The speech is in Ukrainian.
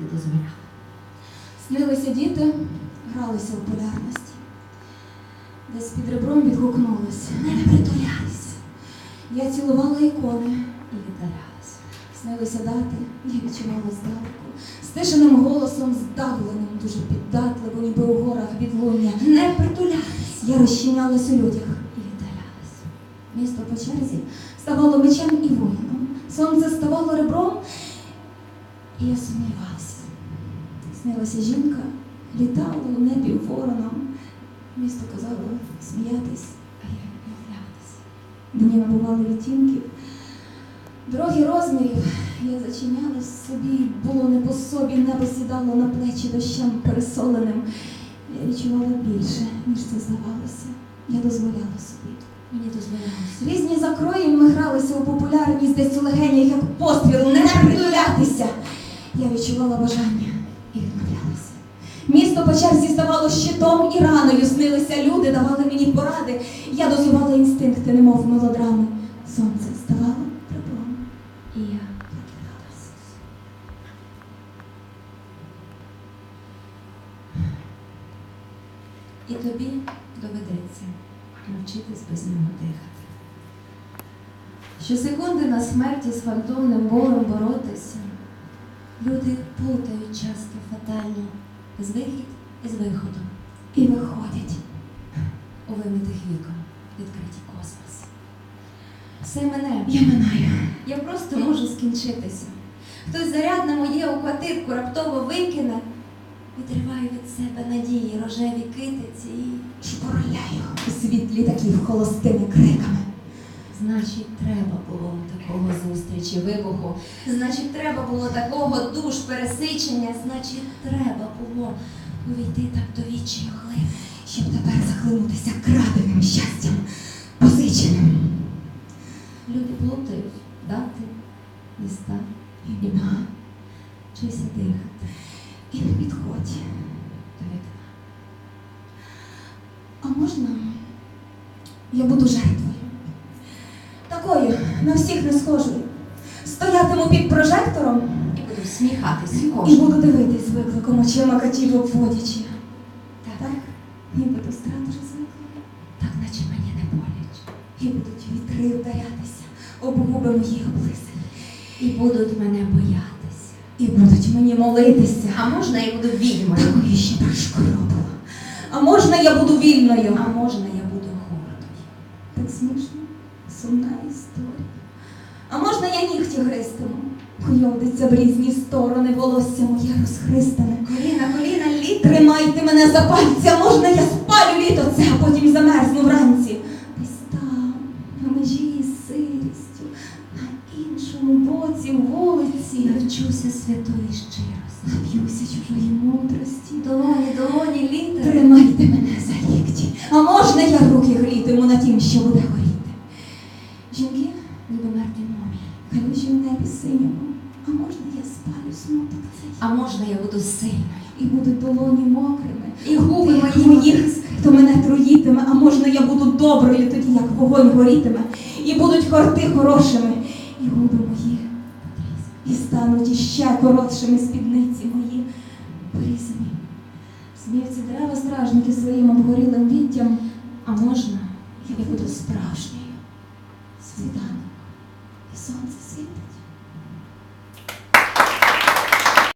собі дозволяла. Снилися діти, гралися у полярності. Десь під ребром відгукнулось. Не притуляйся. Я цілувала ікони і віддалялась. Снилися дати, я відчувала здалеку. Стишеним голосом, здавленим, дуже піддатливо, ніби у горах відлуння. Не притулялась. Я розчинялась у людях і віддалялась. Місто по черзі ставало мечем і воїном. Сонце ставало ребром, і я сумнівалася. Снилася жінка, літала у небі вороном. Місто казало сміятись, а я відмовлялась. Дні набували відтінків. Дороги розмірів я зачинялась в собі, було не по собі, небо сідало на плечі дощем пересоленим. Я відчувала більше, ніж це здавалося. Я дозволяла собі. Мені дозволялося. Різні закрої ми гралися у популярність десь у легенях, як постріл, не притулятися. Я відчувала бажання і відмовлялася. Місто по черзі ставало щитом і раною. Снилися люди, давали мені поради. Я дозувала інстинкти, немов мелодрами. Сонце ставало теплом, і я прокидалася. І тобі доведеться навчитись без нього дихати. Щосекунди на смерті з фантомним болем боротися. Люди плутають часто фатально з вихід і з виходом. І виходять. У вимитих віком відкриті космос. Все мене. Я минаю. Я просто можу скінчитися. Хтось зарядне моє у квартирку раптово викине, відриваю від себе надії рожеві китиці і Шпорляю у світ літаків холостими криками. Значить, треба було такого зустрічі, вибуху. Значить, треба було такого душ, пересичення. Значить, треба було увійти так до вічі глиб. щоб тепер захлинутися краденим щастям, позиченим. Люди плутають дати, міста, Імена вчися дихати і не підходь. до вікна. А можна я буду жертвою? Такою на всіх не схожою. Стоятиму під прожектором І буду всміхатись і буду дивитись викликом очима катів обводячи. Так, Так, ніби до страти вже звикла. так, наче мені не боляче. І будуть вітри вдарятися, об губи мої облизані. І будуть мене боятися. І будуть мені молитися. А можна я буду відьмою? Такою ще пришкоробила. А можна я буду вільною? А можна я буду гордою? Так смішно, сумна історія. А можна я нігті гристиму? Койовдиться в різні сторони, волосся моє розхристане. Коліна, коліна, літ. Тримайте мене за пальця, можна я спалю літо це, а потім замерзну вранці. Десь там, на межі з сирістю, на іншому боці вулиці. Навчуся святої щирості. Нап'юся чужої мудрості. Долоні, долоні, літери. Тримайте мене за лікті, а можна я руки грітиму на тім, що буде горіти. Жінки, Ніби мертві момі. калюжі в небі синьому, а можна я спалю смуток цей? А можна я буду сильною? І будуть долоні мокрими, І губи мої моїх, хто мене труїтиме, а можна я буду доброю, тоді як вогонь горітиме, і будуть хорти хорошими, і губи мої і стануть іще коротшими спідниці мої порізані. Сміються дерева стражники своїм обгорілим віттям, А можна я буду справжньою. Світанок, і сонце світить.